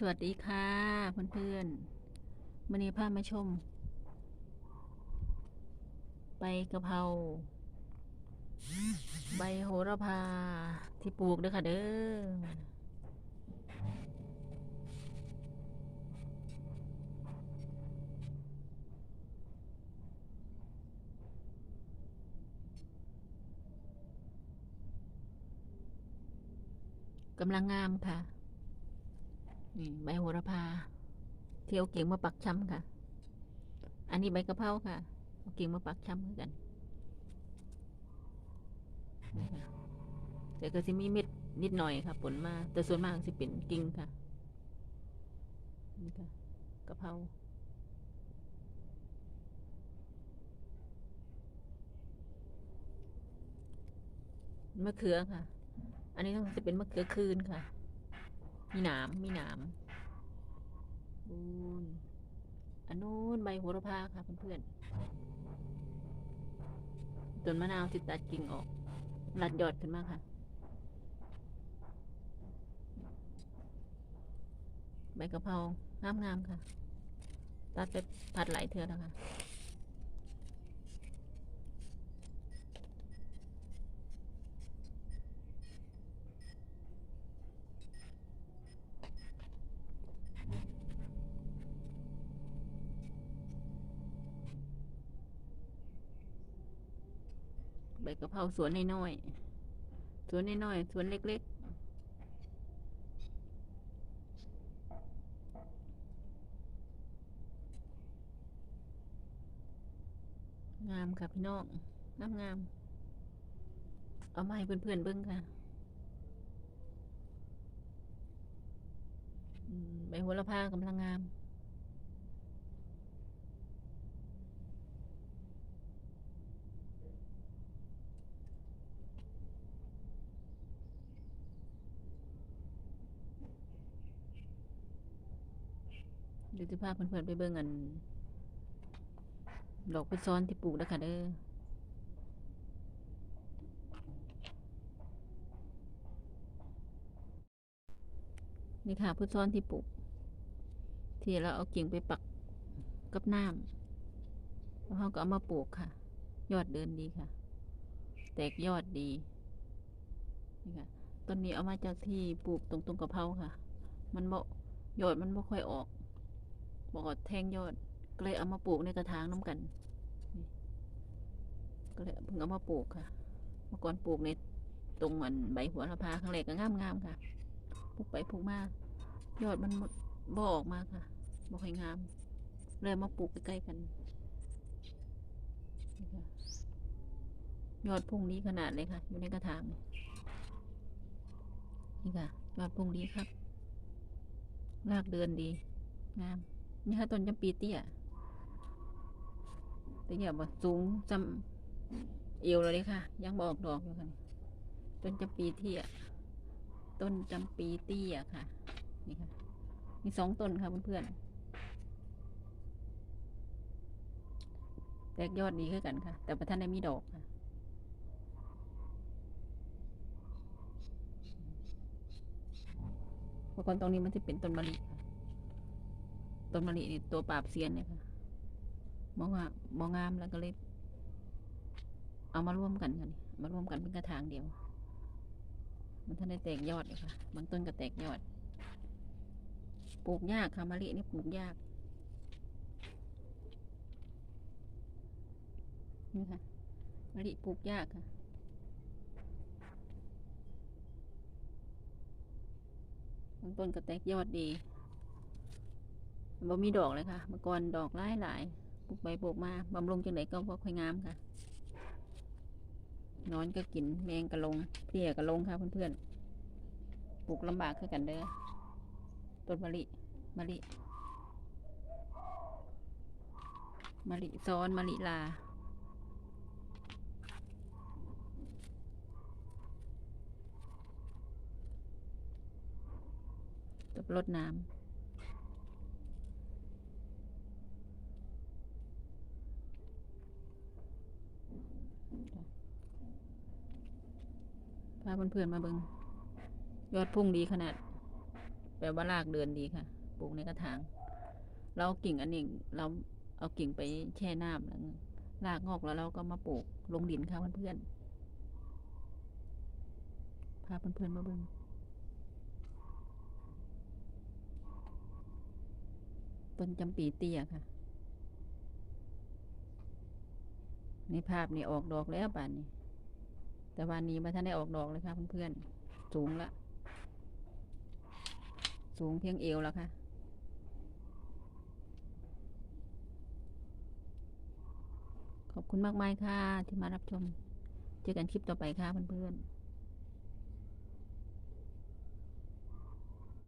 สวัสดีค่ะ เพื่อนๆวันนี้พามาชม ใบกะเพราใบโหระพาที่ปลูกเด้อค่ะเด้อกำลังงามค่ะ นี่ใบโหระพาเที่ยวเก่งมาปักช้ำค่ะ อันนี้ใบกะเพราค่ะเอาเก่งมาปักช้ำเหมือนกันนี่ค่ะแต่ก็จะมีเม็ดนิดหน่อยค่ะผลมา แต่ส่วนมากจะเป็นกิ่งค่ะนี่ค่ะกะเพราเมะเขือค่ะ อันนี้ต้องจะเป็นมะเขือคืนค่ะ มีหนามมีหนามอูนอันนู้นใบโหระพาค่ะเพื่อนๆต้นมะนาวติดตัดกิ่งออกรัดยอดขึ้นมากค่ะ ใบกะเพรางามงามๆค่ะ ตัดไปผัดหลายเทือแล้วค่ะ ใบกะเพราสวนน้อยๆสวนน้อยๆสวนเล็ก ๆงามค่ะพี่น้องงามงาม เอามาให้เพื่อนๆเบิ้งค่ะใบโหระพากำลังงาม เดี๋ยวจะพาเพื่อนๆไปเบิ่งอัน ดอกพุทซ้อนที่ปลูกนะคะเด้อนี่ค่ะพุทซ้อนที่ปลูก ที่เราเอากิ่งไปปักกับน้ำแล้วเขาก็เอามาปลูกค่ะ ยอดเดินดีค่ะ แตกยอดดีนี่ค่ะต้นนี้เอามาจากที่ปลูกตรงตรงกะเพราค่ะ มันบ่ยอดมันไม่ค่อยออก บอกว่าแทงยอดก็เลยเอามาปลูกในกระถางน้ำกันก็เลยเพิ่งเอามาปลูกค่ะ เมื่อก่อนปลูกในตรงอันใบหัวละพาข้างแรกก็งามงามๆค่ะปลูกไปปลูกมายอดมันบ่ออกมาค่ะบ่ค่อยงาม เลยเอามาปลูกใกล้ๆกันยอดพุ่งนี้ขนาดเลยค่ะ อยู่ในกระถางนี่นี่ค่ะยอดพุ่งนี้ครับรากเดินดี งาม นี่ค่ะต้นจำปีเตี้ยแต่อย่าบ่สูงจำเอวเลยค่ะ ยังบอกดอกอยู่ค่ะต้นจำปีเตี้ยต้นจำปีเตี้ยค่ะ นี่ค่ะ มีสองต้นค่ะเพื่อนๆแตกยอดดีขึ้นกันค่ะ แต่ประท่านได้มีดอกค่ะเพราะก่อนตรงนี้มันจะเป็นต้นมะลิค่ะ ต้นมะลินี่ตัวปราบเซียนเนี่ยค่ะมองว่าบองามแล้วก็เลย เอามาร่วมกันค่ะนี่มาร่วมกันเป็นกระถางเดียว มันท่านได้แตกยอดเลยค่ะบางต้นก็แตกยอด ปลูกยากค่ะมะลินี่ปลูกยากนี่ค่ะมะลิปลูกยากค่ะบางต้นก็แตกยอดดี บ่มีดอกเลยค่ะเมื่อก่อนดอกหลายหลายปลูกไปปลูกมาบำรุงจังไหนก็บ่ค่อยงามค่ะนอนก็กินแมงกะลงเพลี้ยกะลงค่ะ เพื่อนๆปลูกลำบากคือกันเด้อต้นมะลิมะลิมะลิซ้อนมะลิลากับรดน้ำ พาเพื่อนๆมาเบิงยอดพุ่งดีขนาด แปลว่ารากเดินดีค่ะ ปลูกในกระถาง เรากิ่งอันนี้เราเอากิ่งไปแช่น้ำแล้วรากงอกแล้วเราก็มาปลูกลงดินค่ะเพื่อนๆ พาเพื่อนๆมาเบิงต้นจำปีเตี้ยค่ะ ในภาพนี่ออกดอกแล้วป่านนี้ แต่วันนี้มาท่านได้ออกดอกเลยค่ะเพื่อนๆ สูงละ สูงเพียงเอวแล้วค่ะ ขอบคุณมากมายค่ะที่มารับชม เจอกันคลิปต่อไปค่ะเพื่อนๆ